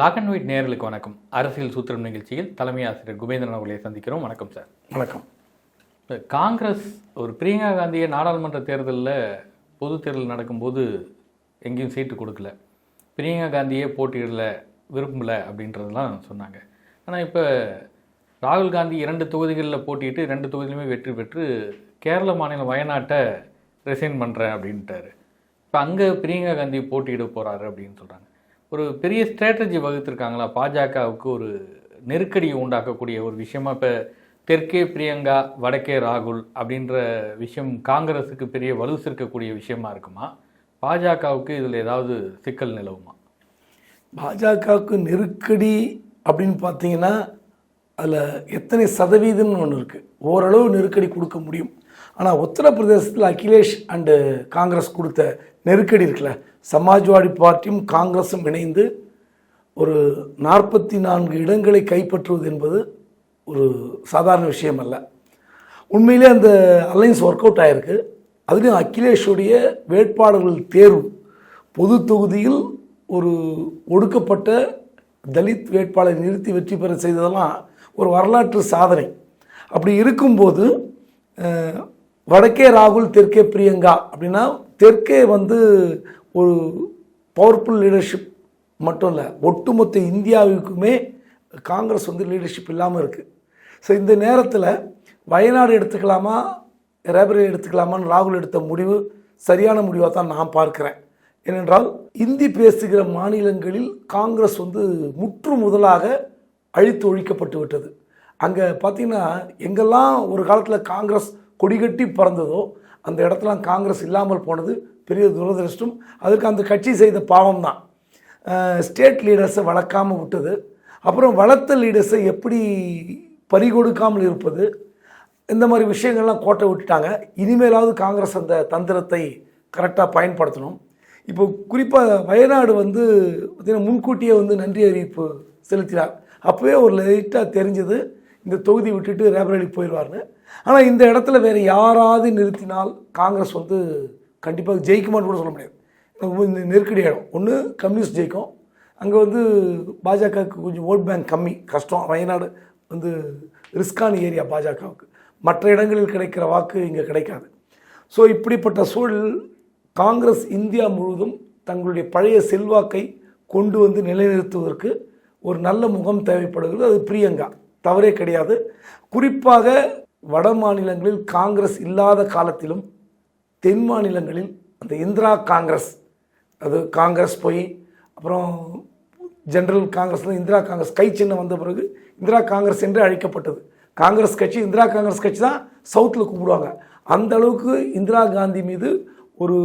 Black and white நேயர்களுக்கு வணக்கம். அரசியல் சூத்திரம் நிகழ்ச்சியில் தலைமை ஆசிரியர் குபேந்திரன் அவர்களை சந்திக்கிறோம். வணக்கம் சார். வணக்கம். இப்ப காங்கிரஸ் ஒரு பிரியங்கா காந்தியை நாடாளுமன்ற தேர்தலில் பொது தேர்தல் நடக்கும்போது எங்கேயும் சீட்டு கொடுக்கல. பிரியங்கா காந்தியே போட்டியிடல விரும்பல அப்படின்றதெல்லாம் சொன்னாங்க. ஆனால் இப்போ ராகுல் காந்தி இரண்டு தொகுதிகளில் போட்டியிட்டு ரெண்டு தொகுதியிலுமே வெற்றி பெற்று கேரள மாநிலம் வயநாட்டை ரிசைன் பண்ணுறேன் அப்படின்ட்டாரு. இப்போ அங்கே பிரியங்கா காந்தி போட்டியிட போகிறாரு அப்படின்னு சொல்கிறாங்க ஒரு பெரிய ஸ்ட்ராட்டஜி வகுத்திருக்காங்களா? பாஜகவுக்கு ஒரு நெருக்கடியை உண்டாக்கக்கூடிய ஒரு விஷயமா? இப்போ தெற்கே பிரியங்கா வடக்கே ராகுல் அப்படின்ற விஷயம் காங்கிரஸுக்கு பெரிய வலு சேர்க்கக்கூடிய விஷயமா இருக்குமா? பாஜகவுக்கு இதில் ஏதாவது சிக்கல் நிலவுமா? பாஜகவுக்கு நெருக்கடி அப்படின்னு பார்த்தீங்கன்னா அதில் எத்தனை சதவீதம்னு ஒன்று இருக்குது ஓரளவு நெருக்கடி கொடுக்க முடியும். ஆனால் உத்தரப்பிரதேசத்தில் அகிலேஷ் அண்டு காங்கிரஸ் கொடுத்த நெருக்கடி இருக்குல்ல? சமாஜ்வாடி பார்ட்டியும் காங்கிரஸும் இணைந்து ஒரு நாற்பத்தி நான்கு இடங்களை கைப்பற்றுவது என்பது ஒரு சாதாரண விஷயம் அல்ல உண்மையிலே அந்த அலைன்ஸ் ஒர்க் அவுட் ஆயிருக்கு. அதுலேயும் அகிலேஷுடைய வேட்பாளர்கள் தேர்வு பொது தொகுதியில் ஒரு ஒடுக்கப்பட்ட தலித் வேட்பாளரை நிறுத்தி வெற்றி பெற செய்ததெல்லாம் ஒரு வரலாற்று சாதனை. அப்படி இருக்கும்போது வடக்கே ராகுல் தெற்கே பிரியங்கா அப்படின்னா தெற்கே வந்து ஒரு பவர்ஃபுல் லீடர்ஷிப் மட்டும் இல்லை ஒட்டுமொத்த இந்தியாவுக்குமே காங்கிரஸ் வந்து லீடர்ஷிப் இல்லாமல் இருக்குது ஸோ இந்த நேரத்தில் வயநாடு எடுத்துக்கலாமா ரேபரி எடுத்துக்கலாமான்னு ராகுல் எடுத்த முடிவு சரியான முடிவாக தான் நான் பார்க்குறேன். ஏனென்றால் இந்தி பேசுகிற மாநிலங்களில் காங்கிரஸ் வந்து முற்று முதலாக அழித்து ஒழிக்கப்பட்டு விட்டது. அங்கே பார்த்தீங்கன்னா எங்கெல்லாம் ஒரு காலத்தில் காங்கிரஸ் கொடிகட்டி பறந்ததோ அந்த இடத்துலாம் காங்கிரஸ் இல்லாமல் போனது பெரிய துரதிருஷ்டம். அதற்கு அந்த கட்சி செய்த பாவம் தான் ஸ்டேட் லீடர்ஸை வளர்க்காமல் விட்டது. அப்புறம் வளர்த்த லீடர்ஸை எப்படி பறிகொடுக்காமல் இருப்பது இந்த மாதிரி விஷயங்கள்லாம் கோட்டை விட்டுட்டாங்க. இனிமேலாவது காங்கிரஸ் அந்த தந்திரத்தை கரெக்டாக பயன்படுத்தணும். இப்போ குறிப்பாக வயநாடு வந்து பார்த்திங்கன்னா முன்கூட்டியே வந்து நன்றி அறிவிப்பு செலுத்தினார். அப்போவே ஒரு லைட்டாக தெரிஞ்சது. இந்த தொகுதி விட்டுட்டு ரேபரேலி போயிடுவார்னு ஆனால் இந்த இடத்துல வேறு யாராவது நிறுத்தினால் காங்கிரஸ் வந்து கண்டிப்பாக ஜெயிக்குமான்னு கூட சொல்ல முடியாது. இந்த நெருக்கடி ஆகிடும் ஒன்று கம்யூனிஸ்ட் ஜெயிக்கும். அங்கே வந்து பாஜகவுக்கு கொஞ்சம் ஓட் பேங்க் கம்மி கஷ்டம். வயநாடு வந்து ரிஸ்கான ஏரியா பாஜகவுக்கு. மற்ற இடங்களில் கிடைக்கிற வாக்கு இங்கே கிடைக்காது. ஸோ இப்படிப்பட்ட சூழல் காங்கிரஸ் இந்தியா முழுவதும் தங்களுடைய பழைய செல்வாக்கை கொண்டு வந்து நிலைநிறுத்துவதற்கு ஒரு நல்ல முகம் தேவைப்படுகிறது. அது பிரியங்கா. தவறே கிடையாது. குறிப்பாக வட மாநிலங்களில் காங்கிரஸ் இல்லாத காலத்திலும் தென் மாநிலங்களில் அந்த இந்திரா காங்கிரஸ் அது காங்கிரஸ் போய் அப்புறம் ஜென்ரல் காங்கிரஸ்ல இந்திரா காங்கிரஸ் கை சின்னம் வந்த பிறகு இந்திரா காங்கிரஸ் என்று அழைக்கப்பட்டது. காங்கிரஸ் கட்சி இந்திரா காங்கிரஸ் கட்சி தான் சவுத்தில் கூப்பிடுவாங்க அந்த அளவுக்கு இந்திரா காந்தி மீது ஒரு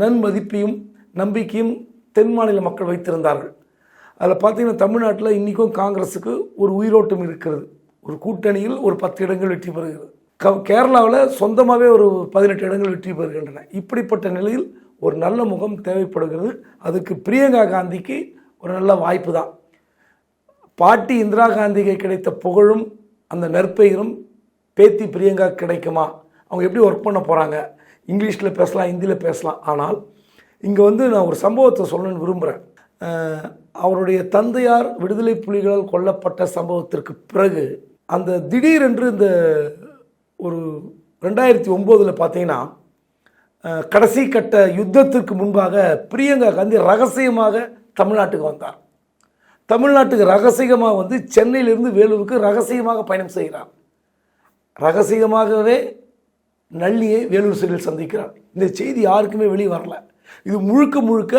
நன்மதிப்பையும் நம்பிக்கையும் தென் மாநில மக்கள் வைத்திருந்தார்கள். அதில் பார்த்தீங்கன்னா தமிழ்நாட்டில் இன்றைக்கும் காங்கிரஸுக்கு ஒரு உயிரோட்டம் இருக்கிறது. ஒரு கூட்டணியில் ஒரு பத்து இடங்கள் வெற்றி பெறுகிறது. க கேரளாவில் சொந்தமாகவே ஒரு பதினெட்டு இடங்கள் வெற்றி பெறுகின்றன. இப்படிப்பட்ட நிலையில் ஒரு நல்ல முகம் தேவைப்படுகிறது. அதுக்கு பிரியங்கா காந்திக்கு ஒரு நல்ல வாய்ப்பு தான். பாட்டி இந்திரா காந்திக்கு கிடைத்த புகழும் அந்த நற்பெயரும் பேத்தி பிரியங்கா கிடைக்குமா? அவங்க எப்படி ஒர்க் பண்ண போகிறாங்க இங்கிலீஷில் பேசலாம் ஹிந்தியில் பேசலாம். ஆனால் இங்கே வந்து நான் ஒரு சம்பவத்தை சொல்லணும்னு விரும்புகிறேன் அவருடைய தந்தையார் விடுதலை புலிகளால் கொல்லப்பட்ட சம்பவத்திற்கு பிறகு அந்த திடீரென்று இந்த ஒரு ரெண்டாயிரத்தி ஒம்போதில் பார்த்தீங்கன்னா கடைசி கட்ட யுத்தத்திற்கு முன்பாக பிரியங்கா காந்தி ரகசியமாக தமிழ்நாட்டுக்கு வந்தார். தமிழ்நாட்டுக்கு ரகசியமாக வந்து சென்னையிலிருந்து வேலூருக்கு ரகசியமாக பயணம் செய்கிறார். ரகசியமாகவே நள்ளியை வேலூர் சிறையில் சந்திக்கிறார். இந்த செய்தி யாருக்குமே வெளியே வரல. இது முழுக்க முழுக்க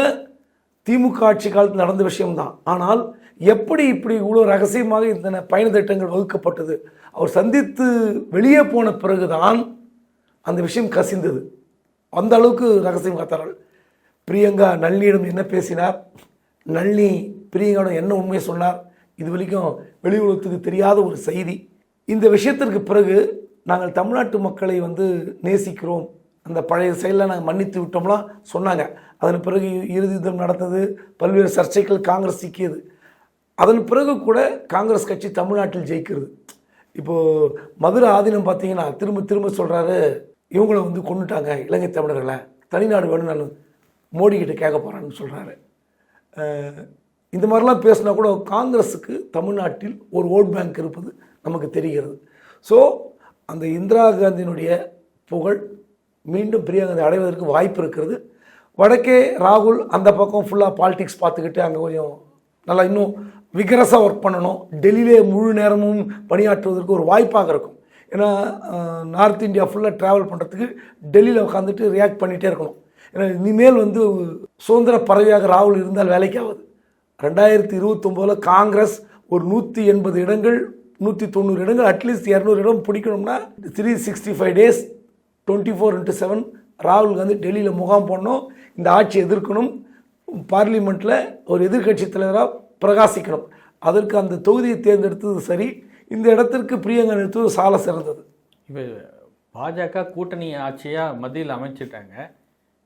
திமுக ஆட்சி காலத்தில் நடந்த விஷயம்தான். ஆனால் எப்படி இப்படி இவ்வளோ ரகசியமாக இந்த பயண திட்டங்கள் வகுக்கப்பட்டது? அவர் சந்தித்து வெளியே போன பிறகுதான் அந்த விஷயம் கசிந்தது. அந்த அளவுக்கு ரகசியம் காத்தார்கள். பிரியங்கா நளினியிடம் என்ன பேசினார்? நளினி பிரியங்காவிடம் என்ன உண்மையை சொன்னார்? இது வரைக்கும் வெளி உலகத்துக்கு தெரியாத ஒரு செய்தி. இந்த விஷயத்திற்கு பிறகு நாங்கள் தமிழ்நாட்டு மக்களை வந்து நேசிக்கிறோம். அந்த பழைய செயலில் நாங்கள் மன்னித்து விட்டோம்லாம் சொன்னாங்க. அதன் பிறகு இறுதி யுத்தம் நடந்தது பல்வேறு சர்ச்சைகள் காங்கிரஸ் சிக்கியது. அதன் பிறகு கூட காங்கிரஸ் கட்சி தமிழ்நாட்டில் ஜெயிக்கிறது. இப்போது மதுரை ஆதீனம் பார்த்தீங்கன்னா திரும்ப திரும்ப சொல்கிறாரு இவங்களை வந்து கொண்டுட்டாங்க இலங்கை தமிழர்களை. தனிநாடு வேணும் நான் மோடி கிட்ட கேட்க போகிறேன்னு சொல்கிறாரு இந்த மாதிரிலாம் பேசினா கூட காங்கிரஸுக்கு தமிழ்நாட்டில் ஒரு ஓட் பேங்க் இருப்பது நமக்கு தெரிகிறது. ஸோ அந்த இந்திரா காந்தியினுடைய புகழ் மீண்டும் பிரியங்கா அடைவதற்கு வாய்ப்பு இருக்கிறது. வடக்கே ராகுல் அந்த பக்கம் ஃபுல்லாக பாலிடிக்ஸ் பார்த்துக்கிட்டு அங்கே கொஞ்சம் நல்லா இன்னும் விகரஸாக ஒர்க் பண்ணணும். டெல்லியிலே முழு நேரமும் பணியாற்றுவதற்கு ஒரு வாய்ப்பாக இருக்கும். ஏன்னா நார்த் இந்தியா ஃபுல்லாக ட்ராவல் பண்ணுறதுக்கு டெல்லியில் உட்காந்துட்டு ரியாக்ட் பண்ணிகிட்டே இருக்கணும். ஏன்னா இனிமேல் வந்து சுதந்திர பறவையாக ராகுல் இருந்தால் வேலைக்கு ஆகுது ரெண்டாயிரத்தி இருபத்தொம்போதில் காங்கிரஸ் ஒரு நூற்றி எண்பது இடங்கள் நூற்றி தொண்ணூறு இடங்கள் அட்லீஸ்ட் இரநூறு இடம் பிடிக்கணும்னா three sixty five days twenty four into seven ராகுல் காந்தி டெல்லியில் முகாம் போடணும். இந்த ஆட்சியை எதிர்க்கணும். பார்லிமெண்ட்டில் ஒரு எதிர்க்கட்சி தலைவராக பிரகாசிக்கணும். அதற்கு அந்த தொகுதியை தேர்ந்தெடுத்தது சரி. இந்த இடத்திற்கு பிரியங்கா நிறுத்துவது சால சிறந்தது. இப்போ பாஜக கூட்டணி ஆட்சியாக மத்தியில் அமைச்சிட்டாங்க.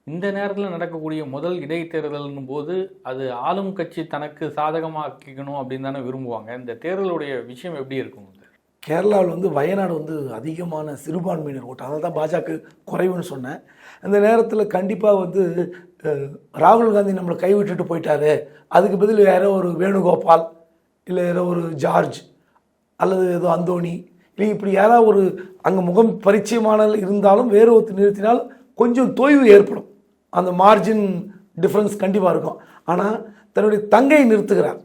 இந்த நேரத்தில் நடக்கக்கூடிய முதல் இடைத்தேர்தல்னும் போது அது ஆளும் கட்சி தனக்கு சாதகமாக்கிக்கணும் அப்படின்னு தானே விரும்புவாங்க. இந்த தேர்தலுடைய விஷயம் எப்படி இருக்கும் கேரளாவில் வந்து வயநாடு வந்து அதிகமான சிறுபான்மையினர் ஓட்டம் அதனால தான் பாஜக குறைவுன்னு சொன்னேன். அந்த நேரத்தில் கண்டிப்பாக வந்து ராகுல் காந்தி நம்மளை கைவிட்டுட்டு போயிட்டாரு. அதுக்கு பதில் யாரோ ஒரு வேணுகோபால் இல்லை யாரோ ஒரு ஜார்ஜ் அல்லது ஏதோ அந்தோணி இல்லை இப்படி யாராவது ஒரு அங்கே முகம் பரிச்சயமான இருந்தாலும் வேறு ஒருத்தர் நிறுத்தினால் கொஞ்சம் தொய்வு ஏற்படும். அந்த மார்ஜின் டிஃப்ரென்ஸ் கண்டிப்பாக இருக்கும். ஆனால் தன்னுடைய தங்கை நிறுத்துகிறார்.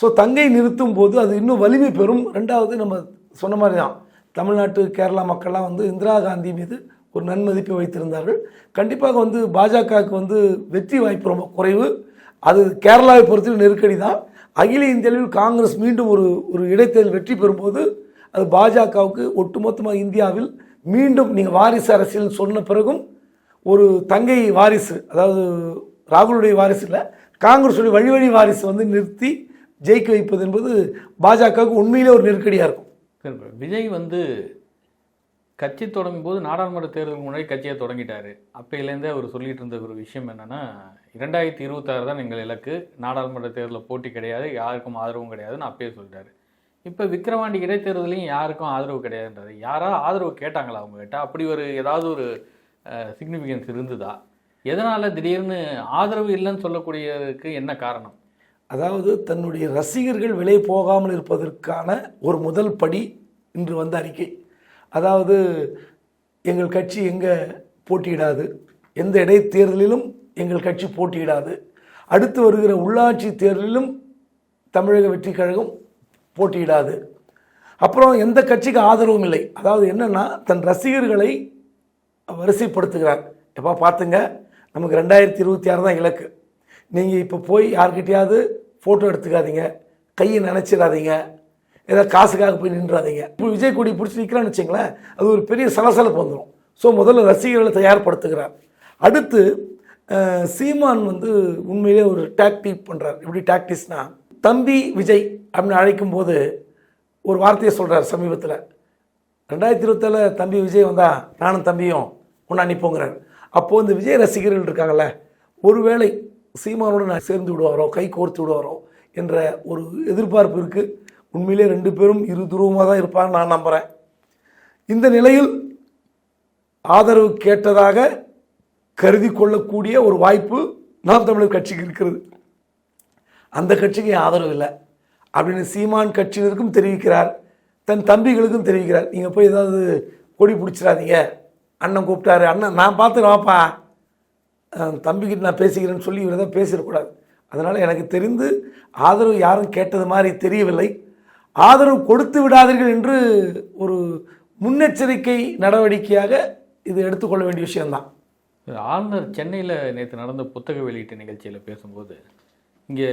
ஸோ தங்கை நிறுத்தும் போது அது இன்னும் வலிமை பெறும். ரெண்டாவது நம்ம சொன்ன மாதிரி தான் தமிழ்நாட்டு கேரளா மக்கள்லாம் வந்து இந்திரா காந்தி மீது ஒரு நன்மதிப்பை வைத்திருந்தார்கள். கண்டிப்பாக வந்து பாஜகவுக்கு வந்து வெற்றி வாய்ப்பு ரொம்ப குறைவு. அது கேரளாவை பொறுத்தவரை நெருக்கடி தான். அகில இந்தியாவில் காங்கிரஸ் மீண்டும் ஒரு ஒரு இடைத்தேர்தல் வெற்றி பெறும்போது அது பாஜகவுக்கு ஒட்டுமொத்தமாக இந்தியாவில் மீண்டும் நீங்கள் வாரிசு அரசியல் சொன்ன பிறகும் ஒரு தங்கை வாரிசு அதாவது ராகுலுடைய வாரிசு இல்லை காங்கிரஸுடைய வழி வழி வாரிசு வந்து நிறுத்தி ஜெயிக்க வைப்பது என்பது பாஜகவுக்கு உண்மையிலே ஒரு நெருக்கடியாக இருக்கும். சார் விஜய் வந்து கட்சி தொடங்கும் போது நாடாளுமன்ற தேர்தலுக்கு முன்னாடி கட்சியை தொடங்கிட்டாரு. அப்பையிலேருந்தே அவர் சொல்லிட்டு இருந்த ஒரு விஷயம் என்னென்னா இரண்டாயிரத்தி இருபத்தாறு தான் எங்கள் இலக்கு. நாடாளுமன்ற தேர்தலில் போட்டி கிடையாது யாருக்கும் ஆதரவும் கிடையாதுன்னு அப்பயே சொல்லிட்டாரு. இப்போ விக்ரவாண்டி இடைத்தேர்தலையும் யாருக்கும் ஆதரவு கிடையாதுன்றது யாராவது ஆதரவு கேட்டாங்களா அவங்க கிட்ட அப்படி ஒரு ஏதாவது ஒரு சிக்னிஃபிகன்ஸ் இருந்ததா? எதனால் திடீர்னு ஆதரவு இல்லைன்னு சொல்லக்கூடியதுக்கு என்ன காரணம்? அதாவது தன்னுடைய ரசிகர்கள் விலை போகாமல் இருப்பதற்கான ஒரு முதல் படி இன்று வந்த அறிக்கை. அதாவது எங்கள் கட்சி எங்கே போட்டியிடாது? எந்த இடைத்தேர்தலிலும் எங்கள் கட்சி போட்டியிடாது. அடுத்து வருகிற உள்ளாட்சி தேர்தலிலும் தமிழக வெற்றி கழகம் போட்டியிடாது. அப்புறம் எந்த கட்சிக்கு ஆதரவும் இல்லை. அதாவது என்னென்னா தன் ரசிகர்களை வரிசைப்படுத்துகிறார். எப்போ பார்த்துங்க. நமக்கு ரெண்டாயிரத்தி இருபத்தி ஆறு தான் இலக்கு. நீங்கள் இப்போ போய் யார்கிட்டையாவது ஃபோட்டோ எடுத்துக்காதீங்க. கையை நினச்சிடாதீங்க. ஏதாவது காசுக்காக போய் நின்றாதீங்க. இப்போ விஜய் கொடி பிடிச்சி நிற்கிறான்னு அது ஒரு பெரிய சலசலப்பு வந்துடும் ஸோ முதல்ல ரசிகர்களை தயார்படுத்துகிறார். அடுத்து சீமான் வந்து உண்மையிலே ஒரு டாக்டிக் பண்ணுறார் எப்படி டாக்டிக்ஸ்னா தம்பி விஜய் அப்படின்னு அழைக்கும்போது ஒரு வார்த்தையை சொல்கிறார் சமீபத்தில். ரெண்டாயிரத்தி இருபத்தில் தம்பி விஜய் வந்தா நானும் தம்பியும் ஒன்றா நிற்போங்கிறார் அப்போது இந்த விஜய் ரசிகர்கள் இருக்காங்கல்ல ஒருவேளை சீமானோடு நான் சேர்ந்து விடுவாரோ கை கோர்த்து விடுவாரோ என்ற ஒரு எதிர்பார்ப்பு இருக்குது உண்மையிலே ரெண்டு பேரும் இரு துருவமாக தான் இருப்பாங்க நான் நம்புகிறேன் இந்த நிலையில் ஆதரவு கேட்டதாக கருதி கொள்ளக்கூடிய ஒரு வாய்ப்பு நாம் தமிழர் கட்சிக்கு இருக்கிறது. அந்த கட்சிக்கு என் ஆதரவு இல்லை? அப்படின்னு சீமான் கட்சியினருக்கும் தெரிவிக்கிறார். தன் தம்பிகளுக்கும் தெரிவிக்கிறார். நீங்கள் போய் ஏதாவது கொடி பிடிச்சிடாதீங்க. அண்ணன் கூப்பிட்டாரு. அண்ணன் நான் பார்த்துருவாப்பா தம்பிக்கிட்ட நான் பேசிக்கிறேன்னு சொல்லி இவர் தான் பேசிடக்கூடாது. அதனால் எனக்கு தெரிந்து ஆதரவு யாரும் கேட்டது மாதிரி தெரியவில்லை. ஆதரவு கொடுத்து விடாதீர்கள் என்று ஒரு முன்னெச்சரிக்கை நடவடிக்கையாக இது எடுத்துக்கொள்ள வேண்டிய விஷயம்தான். ஆளுநர் சென்னையில் நேற்று நடந்த புத்தக வெளியீட்டு நிகழ்ச்சியில் பேசும்போது இங்கே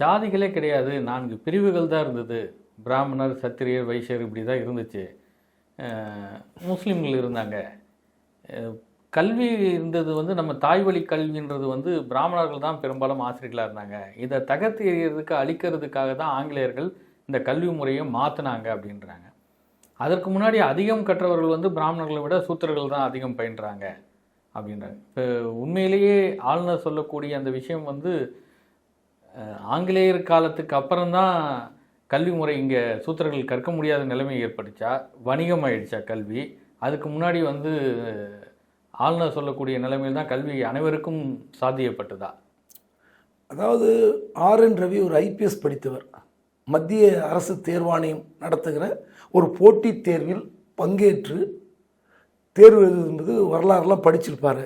ஜாதிகளே கிடையாது நான்கு பிரிவுகள் தான் இருந்தது. பிராமணர் சத்திரியர் வைசியர் இப்படி தான் இருந்துச்சு முஸ்லீம்கள் இருந்தாங்க. கல்வி இருந்தது வந்து நம்ம தாய்வழி கல்வின்றது வந்து பிராமணர்கள் தான் பெரும்பாலும் ஆசிரியர்களாக இருந்தாங்க. இதை தகர்த்து எறியறதுக்கு அழிக்கிறதுக்காக தான் ஆங்கிலேயர்கள் இந்த கல்வி முறையை மாற்றினாங்க அப்படின்றாங்க. அதற்கு முன்னாடி அதிகம் கற்றவர்கள் வந்து பிராமணர்களை விட சூத்திரர்கள் தான் அதிகம் பயின்றாங்க அப்படின்றாங்க. இப்போ உண்மையிலேயே ஆளுநர் சொல்லக்கூடிய அந்த விஷயம் வந்து ஆங்கிலேயர் காலத்துக்கு அப்புறம்தான் கல்வி முறை இங்கே சூத்திரர்கள் கற்க முடியாத நிலைமை ஏற்பட்டுச்சா? வணிகம் ஆயிடுச்சா கல்வி? அதுக்கு முன்னாடி வந்து ஆளுநர் சொல்லக்கூடிய நிலைமையில் தான் கல்வி அனைவருக்கும் சாத்தியப்பட்டதா? அதாவது ஆர் என் ரவி ஒரு ஐபிஎஸ் படித்தவர். மத்திய அரசு தேர்வாணையம் நடத்துகிற ஒரு போட்டித் தேர்வில் பங்கேற்று தேர்வு எழுதும்போது வரலாறுலாம் படிச்சிருப்பார்.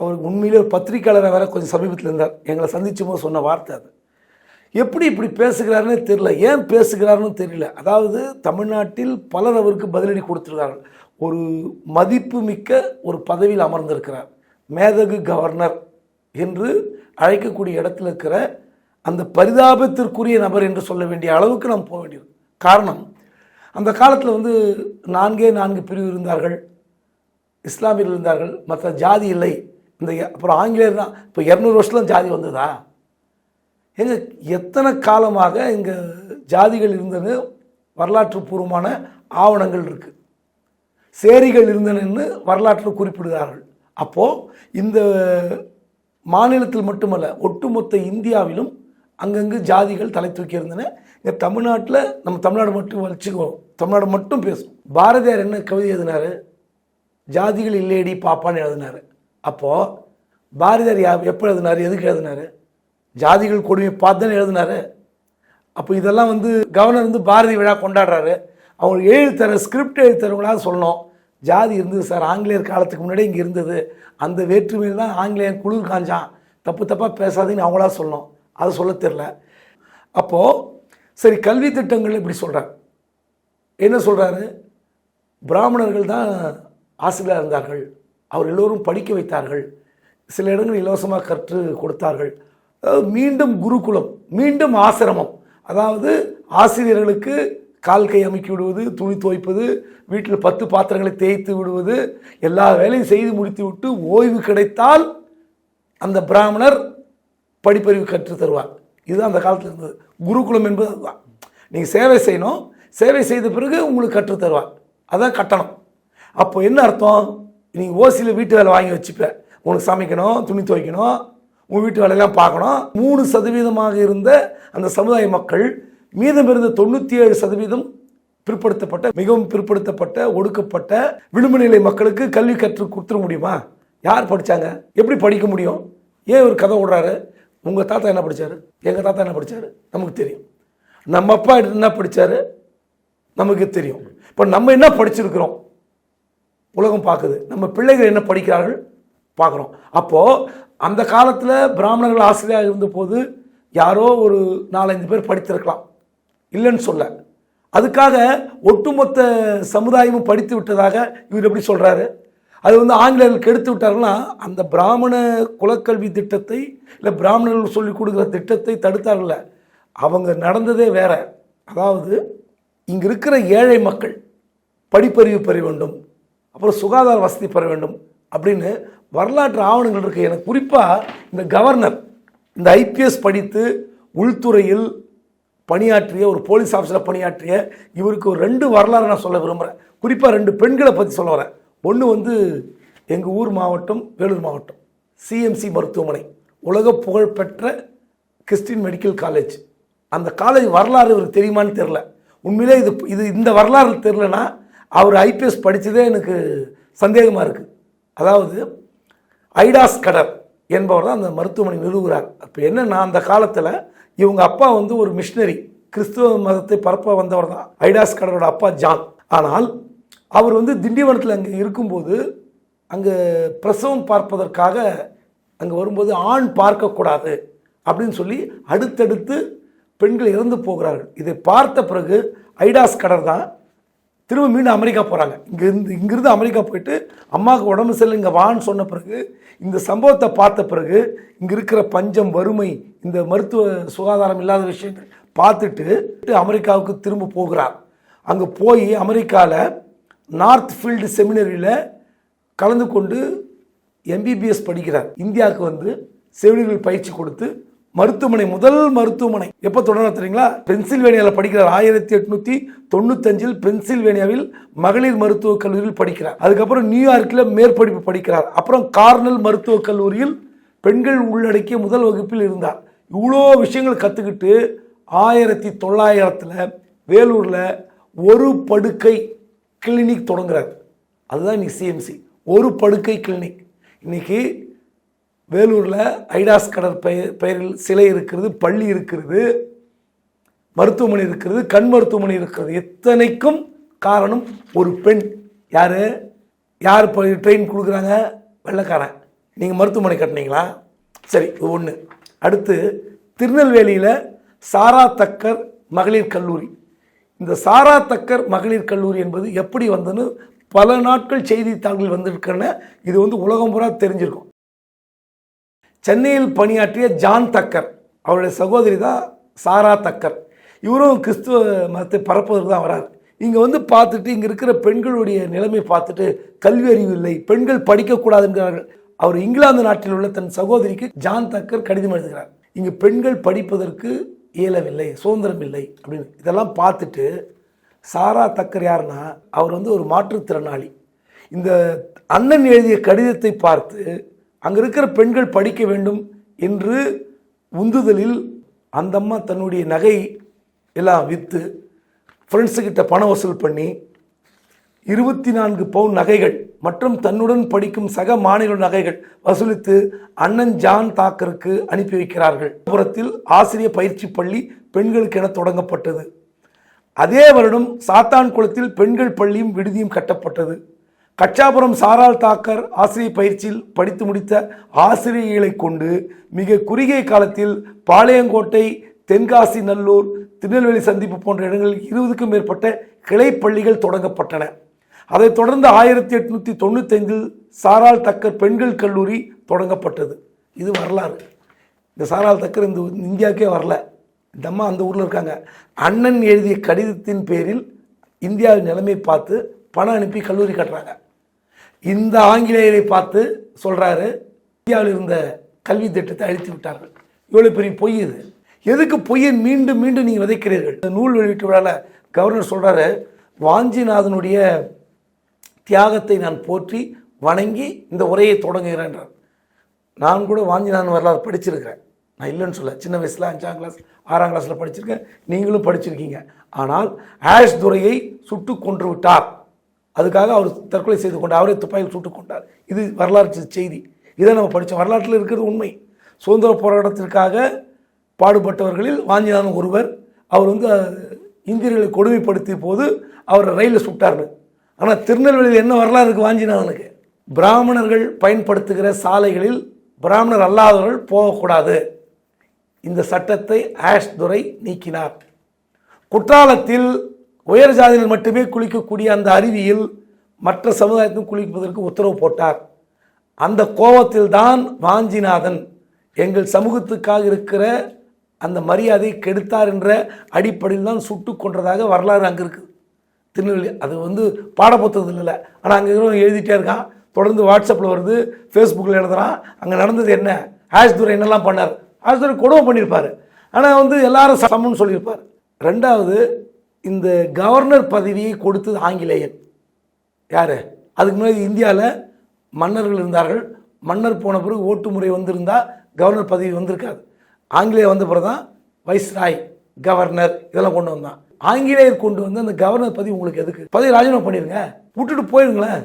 அவர் உண்மையிலே ஒரு பத்திரிக்கையாளராக வேற கொஞ்சம் சமீபத்தில் இருந்தார். எங்களை சந்திச்சும் போது சொன்ன வார்த்தை அது. எப்படி இப்படி பேசுகிறாருன்னே தெரியல. ஏன் பேசுகிறாருன்னு தெரியல. அதாவது தமிழ்நாட்டில் பலர் அவருக்கு பதிலடி கொடுத்துருக்கார்கள் ஒரு மதிப்புமிக்க ஒரு பதவியில் அமர்ந்திருக்கிறார். மேதகு கவர்னர் என்று அழைக்கக்கூடிய இடத்துல இருக்கிற அந்த பரிதாபத்திற்குரிய நபர் என்று சொல்ல வேண்டிய அளவுக்கு நாம் போக வேண்டியது. காரணம் அந்த காலத்தில் வந்து நான்கே நான்கு பிரிவு இருந்தார்கள். இஸ்லாமியர்கள் இருந்தார்கள். மற்ற ஜாதி இல்லை. இந்த அப்புறம் ஆங்கிலேயர் தான். இப்போ இரநூறு வருஷத்துல ஜாதி வந்ததா? எங்க எத்தனை காலமாக இங்கே ஜாதிகள் இருந்தது? வரலாற்று பூர்வமான ஆவணங்கள் இருக்குது சேரிகள் இருந்தனன்னு வரலாற்றில் குறிப்பிடுகிறார்கள். அப்போது இந்த மாநிலத்தில் மட்டுமல்ல ஒட்டுமொத்த இந்தியாவிலும் அங்கங்கு ஜாதிகள் தலை தூக்கி இருந்தன இங்கே தமிழ்நாட்டில் நம்ம தமிழ்நாடு மட்டும் வச்சுக்குவோம் தமிழ்நாடு மட்டும் பேசும். பாரதியார் என்ன கவிதை எழுதினார்? ஜாதிகள் இல்லையடி பாப்பான்னு எழுதினார். அப்போது பாரதியார் யா எப்போ எழுதினாரு? எதுக்கு எழுதினாரு? ஜாதிகள் கொடுமையை பார்த்து தானே எழுதினாரு? அப்போ இதெல்லாம் வந்து கவர்னர் வந்து பாரதி விழா கொண்டாடுறாரு. அவங்க எழுத்தர ஸ்கிரிப்ட் எழுதி சொல்லணும். ஜாதி இருந்தது சார் ஆங்கிலேயர் காலத்துக்கு முன்னாடி இங்கே இருந்தது. அந்த வேற்றுமையில் தான் ஆங்கிலேயன் குளிர் காஞ்சான். தப்பு தப்பாக பேசாதீங்கன்னு அவங்களா சொல்லணும். அதை சொல்ல தெரில அப்போது சரி கல்வி திட்டங்கள் இப்படி சொல்கிறார் என்ன சொல்கிறாரு பிராமணர்கள் தான் ஆசிரியராக இருந்தார்கள். அவர் எல்லோரும் படிக்க வைத்தார்கள். சில இடங்கள் இலவசமாக கற்று கொடுத்தார்கள். அதாவது மீண்டும் குருகுலம் மீண்டும் ஆசிரமம். அதாவது ஆசிரியர்களுக்கு கால் கை அமைக்கி விடுவது துணி துவைப்பது வீட்டில் பத்து பாத்திரங்களை தேய்த்து விடுவது எல்லா வேலையும் செய்து முடித்து விட்டு ஓய்வு கிடைத்தால் அந்த பிராமணர் படிப்பறிவு கற்று தருவார். இதுதான் அந்த காலத்தில் இருந்தது. குருகுலம் என்பது அதுதான் நீங்கள் சேவை செய்யணும். சேவை செய்த பிறகு உங்களுக்கு கற்று தருவார். அதான் கட்டணம். அப்போ என்ன அர்த்தம்? நீங்கள் ஓசியில் வீட்டு வேலை வாங்கி வச்சுப்ப. உனக்கு சமைக்கணும் துணி துவைக்கணும் உன் வீட்டு வேலையெல்லாம் பார்க்கணும். மூணு சதவீதமாக இருந்த அந்த சமுதாய மக்கள் மீதம் இருந்த தொண்ணூற்றி ஏழு சதவீதம் பிற்படுத்தப்பட்ட மிகவும் பிற்படுத்தப்பட்ட ஒடுக்கப்பட்ட விளிம்பு நிலை மக்களுக்கு கல்வி கற்று கொடுத்துட முடியுமா? யார் படித்தாங்க எப்படி படிக்க முடியும்? ஏன் ஒரு கதை விடுறாரு உங்கள் தாத்தா என்ன படிச்சாரு? எங்கள் தாத்தா என்ன படிச்சாரு? நமக்கு தெரியும். நம்ம அப்பா என்ன படிச்சாரு? நமக்கு தெரியும். இப்போ நம்ம என்ன படிச்சிருக்கிறோம்? உலகம் பார்க்குது நம்ம பிள்ளைகள் என்ன படிக்கிறார்கள்? பார்க்குறோம் அப்போது அந்த காலத்தில் பிராமணர்கள் ஆசிரியராக இருந்தபோது யாரோ ஒரு நாலஞ்சு பேர் படித்திருக்கலாம். இல்லைன்னு சொல்ல. அதுக்காக ஒட்டுமொத்த சமுதாயமும் படித்து விட்டதாக இவர் எப்படி சொல்கிறாரு அது வந்து ஆங்கிலேயர்களுக்கு கெடுத்து விட்டாருன்னா அந்த பிராமண குலக்கல்வி திட்டத்தை இல்லை பிராமணர்கள் சொல்லிக் கொடுக்குற திட்டத்தை தடுத்தார்கள்ல. அவங்க நடந்ததே வேற. அதாவது இங்கே இருக்கிற ஏழை மக்கள் படிப்பறிவு பெற வேண்டும் அப்புறம் சுகாதார வசதி பெற வேண்டும் அப்படின்னு வரலாற்று ஆவணங்கள் இருக்குது எனக்கு குறிப்பாக இந்த கவர்னர் இந்த ஐபிஎஸ் படித்து உள்துறையில் பணியாற்றிய ஒரு போலீஸ் ஆஃபீஸரில் பணியாற்றிய இவருக்கு ஒரு ரெண்டு வரலாறு நான் சொல்ல விரும்புகிறேன் குறிப்பாக ரெண்டு பெண்களை பற்றி சொல்ல வரேன். ஒன்று வந்து எங்கள் ஊர் மாவட்டம் வேலூர் மாவட்டம். சிஎம்சி மருத்துவமனை. உலக புகழ்பெற்ற கிறிஸ்டின் மெடிக்கல் காலேஜ். அந்த காலேஜ் வரலாறு இவருக்கு தெரியுமான்னு தெரில உண்மையிலே இது இது இந்த வரலாறு தெரிலனா அவர் ஐபிஎஸ் படித்ததே எனக்கு சந்தேகமாக இருக்குது அதாவது ஐடாஸ் கடர் என்பவர் தான் அந்த மருத்துவமனை நிறுவுகிறார். அப்போ என்னன்னா அந்த காலத்தில் இவங்க அப்பா வந்து ஒரு மிஷினரி கிறிஸ்துவ மதத்தை பரப்ப வந்தவர் தான். ஐடாஸ் கடரோட அப்பா ஜான். ஆனால் அவர் வந்து திண்டிவனத்தில் அங்கே இருக்கும்போது அங்கே பிரசவம் பார்ப்பதற்காக அங்கே வரும்போது ஆண் பார்க்கக்கூடாது அப்படின்னு சொல்லி அடுத்தடுத்து பெண்கள் இறந்து போகிறார்கள். இதை பார்த்த பிறகு ஐடாஸ் கடர் தான் திரும்ப மீண்டும் அமெரிக்கா போகிறாங்க இங்கேருந்து இங்கிருந்து அமெரிக்கா போயிட்டு அம்மாவுக்கு உடம்பு சரியில்லை இங்கே வான்னு சொன்ன பிறகு இந்த சம்பவத்தை பார்த்த பிறகு இங்கே இருக்கிற பஞ்சம் வறுமை இந்த மருத்துவ சுகாதாரம் இல்லாத விஷயங்கள் பார்த்துட்டு அமெரிக்காவுக்கு திரும்ப போகிறார். அங்கே போய் அமெரிக்காவில் நார்த் ஃபீல்டு செமினரியில் கலந்து கொண்டு எம்பிபிஎஸ் படிக்கிறார். இந்தியாவுக்கு வந்து செவிலியர்கள் பயிற்சி கொடுத்து மருத்துவமனை முதல் மருத்துவமனை. எப்போ தொடங்க தெரியுங்களா? பென்சில்வேனியாவில் படிக்கிறார். ஆயிரத்தி எட்நூத்தி தொண்ணூத்தஞ்சில் பென்சில்வேனியாவில் மகளிர் மருத்துவக் கல்லூரியில் படிக்கிறார். அதுக்கப்புறம் நியூயார்க்கில் மேற்படிப்பு படிக்கிறார். அப்புறம் கார்னல் மருத்துவக் கல்லூரியில் பெண்கள் உள்ளடக்கிய முதல் வகுப்பில் இருந்தார். இவ்வளோ விஷயங்கள் கற்றுக்கிட்டு ஆயிரத்தி தொள்ளாயிரத்தில் வேலூரில் ஒரு படுக்கை கிளினிக் தொடங்குறார். அதுதான் இன்னைக்கு சிஎம்சி ஒரு படுக்கை கிளினிக் இன்னைக்கு வேலூரில் ஐடாஸ் கடற் பெயர் பெயரில் சிலை இருக்கிறது பள்ளி இருக்கிறது மருத்துவமனை இருக்கிறது கண் மருத்துவமனை இருக்கிறது. எத்தனைக்கும் காரணம் ஒரு பெண். யார்? யார் இப்போ ட்ரெயின் கொடுக்குறாங்க? வெள்ளைக்காரன். நீங்கள் மருத்துவமனை கட்டினீங்களா? சரி இது ஒன்று அடுத்து திருநெல்வேலியில் சாரா தக்கர் மகளிர் கல்லூரி. இந்த சாரா தக்கர் மகளிர் கல்லூரி என்பது எப்படி வந்ததுன்னு பல நாட்கள் செய்தித்தாள்கள் வந்திருக்கிறன இது வந்து உலகம் பூரா தெரிஞ்சிருக்கும். சென்னையில் பணியாற்றிய ஜான் தக்கர் அவருடைய சகோதரி தான் சாரா தக்கர். இவரும் கிறிஸ்துவ மதத்தை பரப்புவதற்கு தான் வராரு. இங்கே வந்து பார்த்துட்டு இங்கே இருக்கிற பெண்களுடைய நிலைமை பார்த்துட்டு கல்வி அறிவு இல்லை பெண்கள் படிக்கக்கூடாதுங்கிறார்கள். அவர் இங்கிலாந்து நாட்டில் உள்ள தன் சகோதரிக்கு ஜான் தக்கர் கடிதம் எழுதுகிறார். இங்கு பெண்கள் படிப்பதற்கு இயலவில்லை சுதந்திரம் இல்லை அப்படின்னு. இதெல்லாம் பார்த்துட்டு சாரா தக்கர் யாருன்னா அவர் வந்து ஒரு மாற்றுத்திறனாளி. இந்த அண்ணன் எழுதிய கடிதத்தை பார்த்து அங்கே இருக்கிற பெண்கள் படிக்க வேண்டும் என்று உந்துதலில் அந்த அம்மா தன்னுடைய நகை எல்லாம் விற்று ஃப்ரெண்ட்ஸுக்கிட்ட பணம் வசூல் பண்ணி இருபத்தி நான்கு பவுன் நகைகள் மற்றும் தன்னுடன் படிக்கும் சக மாநில நகைகள் வசூலித்து அண்ணன் ஜான் தாக்கருக்கு அனுப்பி வைக்கிறார்கள். புறத்தில் ஆசிரியர் பயிற்சி பள்ளி பெண்களுக்கென தொடங்கப்பட்டது. அதே வருடம் சாத்தான்குளத்தில் பெண்கள் பள்ளியும் விடுதியும் கட்டப்பட்டது. கச்சாபுரம் சாரால் தாக்கர் ஆசிரியர் பயிற்சியில் படித்து முடித்த ஆசிரியர்களை கொண்டு மிக குறுகிய காலத்தில் பாளையங்கோட்டை தென்காசி நல்லூர் திருநெல்வேலி சந்திப்பு போன்ற இடங்களில் இருபதுக்கும் மேற்பட்ட கிளை பள்ளிகள் தொடங்கப்பட்டன. அதைத் தொடர்ந்து ஆயிரத்தி எட்நூற்றி தொண்ணூத்தைந்தில் சாரால் தக்கர் பெண்கள் கல்லூரி தொடங்கப்பட்டது. இது வரலாறு. இந்த சாரால் தக்கர் இந்த இந்தியாவுக்கே வரல. இந்த அம்மா அந்த ஊரில் இருக்காங்க. அண்ணன் எழுதிய கடிதத்தின் பேரில் இந்தியாவின் நிலைமை பார்த்து பணம் அனுப்பி கல்லூரி கட்டுறாங்க. இந்த ஆங்கிலேயரை பார்த்து சொல்கிறாரு இந்தியாவில் இருந்த கல்வி திட்டத்தை அழித்து விட்டார்கள். இவ்வளோ பெரிய பொய் இது. எதுக்கு பொய்யை மீண்டும் மீண்டும் நீங்கள் விதைக்கிறீர்கள்? இந்த நூல் வெளியீட்டு விழாவில் கவர்னர் சொல்கிறாரு வாஞ்சிநாதனுடைய தியாகத்தை நான் போற்றி வணங்கி இந்த உரையை தொடங்குகிறேன் என்றார் நான் கூட வாஞ்சிநாதன் வரலாறு படிச்சிருக்கிறேன். நான் இல்லைன்னு சொல்ல சின்ன வயசில் அஞ்சாம் கிளாஸ் ஆறாம் கிளாஸில் படிச்சிருக்கேன். நீங்களும் படிச்சிருக்கீங்க. ஆனால் ஆஷ் துறையை சுட்டு கொன்று விட்டார். அதுக்காக அவர் தற்கொலை செய்து கொண்டார். அவரே துப்பாக்கியில் சுட்டு கொண்டார். இது வரலாற்று செய்தி. இதை நம்ம படித்தோம் வரலாற்றில் இருக்கிறது உண்மை. சுதந்திர போராட்டத்திற்காக பாடுபட்டவர்களில் வாஞ்சிநாதன் ஒருவர் அவர் வந்து இந்தியர்களை கொடுமைப்படுத்திய போது அவரை ரயிலில் சுட்டார்னு. ஆனால் திருநெல்வேலியில் என்ன வரலாறு இருக்குது வாஞ்சிநாதனுக்கு பிராமணர்கள் பயன்படுத்துகிற சாலைகளில் பிராமணர் அல்லாதவர்கள் போகக்கூடாது. இந்த சட்டத்தை ஆஷ் துரை நீக்கினார். குற்றாலத்தில் உயர் ஜாதியில் மட்டுமே குளிக்கக்கூடிய அந்த அருவியில் மற்ற சமுதாயத்தையும் குளிப்பதற்கு உத்தரவு போட்டார். அந்த கோபத்தில் தான் வாஞ்சிநாதன் எங்கள் சமூகத்துக்காக இருக்கிற அந்த மரியாதையை கெடுத்தார் என்ற அடிப்படையில் தான் சுட்டு கொன்றதாக வரலாறு அங்கே இருக்குது திருநெல்வேலி அது வந்து பாடப்புத்தகத்தில் இல்லை ஆனால் அங்கே இருக்கிறவங்க எழுதிட்டே இருக்கான். தொடர்ந்து வாட்ஸ்அப்பில் வருது ஃபேஸ்புக்கில் எழுதுகிறான் அங்கே நடந்தது என்ன? ஆஷ்துரை என்னெல்லாம் பண்ணார்? ஆஷ் கொடுமை பண்ணியிருப்பார் ஆனால் வந்து எல்லாரும் சமம்னு சொல்லியிருப்பார். ரெண்டாவது இந்த கவர்னர் பதவியை கொடுத்தது ஆங்கிலேயன் யார்? அதுக்கு முன்னாடி இந்தியாவில் மன்னர்கள் இருந்தார்கள். மன்னர் போன பிறகு ஓட்டு முறை வந்திருந்தால் கவர்னர் பதவி வந்திருக்காது. ஆங்கிலேயர் வந்த பிறகு தான் வைஸ்ராய் கவர்னர் இதெல்லாம் கொண்டு வந்தான். ஆங்கிலேயர் கொண்டு வந்து அந்த கவர்னர் பதவி உங்களுக்கு எதுக்கு? பதவி ராஜினாமா பண்ணிடுங்க. விட்டுட்டு போயிருங்களேன்.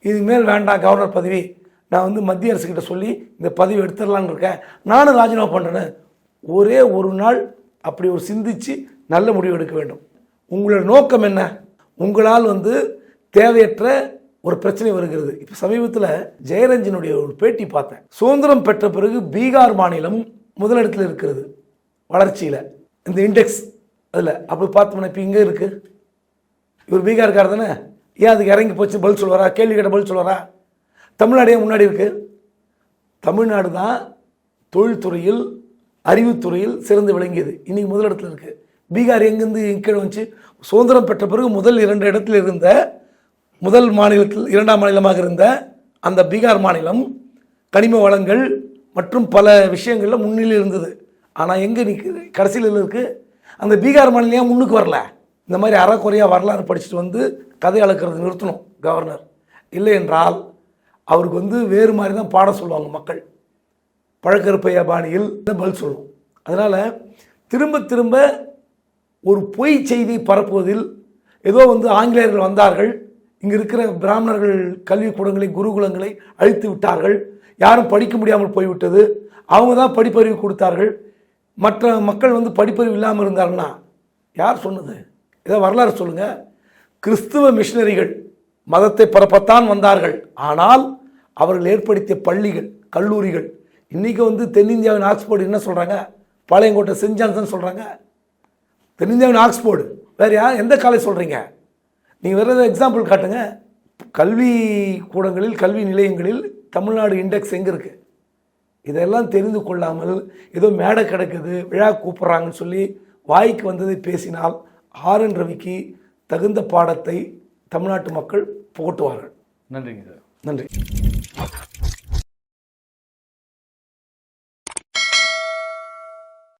இதுக்கு மேல் வேண்டாம் கவர்னர் பதவி. நான் வந்து மத்திய அரசுக்கிட்ட சொல்லி இந்த பதவி எடுத்துடலான்னு இருக்கேன். நானும் ராஜினாமா பண்ணுறேன்னு ஒரே ஒரு நாள் அப்படி ஒரு சிந்திச்சு நல்ல முடிவு எடுக்க வேண்டும். உங்களோட நோக்கம் என்ன? உங்களால் வந்து தேவையற்ற ஒரு பிரச்சனை வருகிறது. இப்போ சமீபத்தில் ஜெயரஞ்சனுடைய ஒரு பேட்டி பார்த்தேன். சுதந்திரம் பெற்ற பிறகு பீகார் மாநிலம் முதலிடத்தில் இருக்கிறது. வளர்ச்சியில். இந்த இண்டெக்ஸ் அதில் அப்போ பார்த்தோம்னா இப்போ இங்கே இருக்குது இவர் பீகார்கார் தானே? ஏன் அதுக்கு இறங்கி போச்சு? பதில் சொல்வாரா கேள்வி கேட்ட பதில் சொல்வாரா தமிழ்நாடு ஏன் முன்னாடி இருக்குது தமிழ்நாடு தான் தொழில்துறையில் அறிவுத்துறையில் சிறந்து விளங்கியது. இன்றைக்கி முதலிடத்தில் இருக்குது பீகார் எங்கேருந்து கீழே வந்துச்சு? சுதந்திரம் பெற்ற பிறகு முதல் இரண்டு இடத்தில் இருந்த முதல் மாநிலத்தில் இரண்டாம் மாநிலமாக இருந்த அந்த பீகார் மாநிலம் கனிம வளங்கள் மற்றும் பல விஷயங்களில் முன்னிலை இருந்தது. ஆனால் எங்கே நிற்குது கடைசியில் இருக்குது அந்த பீகார் மாநிலம் ஏன் முன்னுக்கு வரல? இந்த மாதிரி அறக்குறையாக வரலாறு படிச்சுட்டு வந்து கதை அளக்கிறது நிறுத்தணும் கவர்னர் இல்லை என்றால் அவருக்கு வந்து வேறு மாதிரி தான் பாடம் சொல்லுவாங்க மக்கள். பழக்கருப்பைய பாணியில் பதில் சொல்லும் அதனால் திரும்ப திரும்ப ஒரு பொய் செய்தி பரப்புவதில் ஏதோ வந்து ஆங்கிலேயர்கள் வந்தார்கள் இங்கே இருக்கிற பிராமணர்கள் கல்விக்கூடங்களை குருகுலங்களை அழித்து விட்டார்கள் யாரும் படிக்க முடியாமல் போய்விட்டது அவங்க தான் படிப்பறிவு கொடுத்தார்கள் மற்ற மக்கள் வந்து படிப்பறிவு இல்லாமல் இருந்தாருன்னா யார் சொன்னது? இதை வரலாறு சொல்லுங்கள் கிறிஸ்துவ மிஷினரிகள் மதத்தை பரப்பத்தான் வந்தார்கள். ஆனால் அவர்கள் ஏற்படுத்திய பள்ளிகள் கல்லூரிகள் இன்றைக்கி வந்து தென்னிந்தியாவின் ஆக்ஸ்போர்டு என்ன சொல்கிறாங்க பாளையங்கோட்டை சென்ட் ஜான்சன் சொல்கிறாங்க தென்னிந்தியாவின் ஆக்ஸ்போர்டு. வேறு யார் எந்த காலேஜ் சொல்கிறீங்க நீங்கள் வேறு ஏதாவது எக்ஸாம்பிள் காட்டுங்க. கல்வி கூடங்களில் கல்வி நிலையங்களில் தமிழ்நாடு இண்டெக்ஸ் எங்கே இருக்குது இதெல்லாம் தெரிந்து கொள்ளாமல் ஏதோ மேடை கிடக்குது விழா கூப்பிட்றாங்கன்னு சொல்லி வாய்க்கு வந்ததை பேசினால் ஆர் என் ரவிக்கு தகுந்த பாடத்தை தமிழ்நாட்டு மக்கள் புகட்டுவார்கள். நன்றிங்க சார். நன்றி.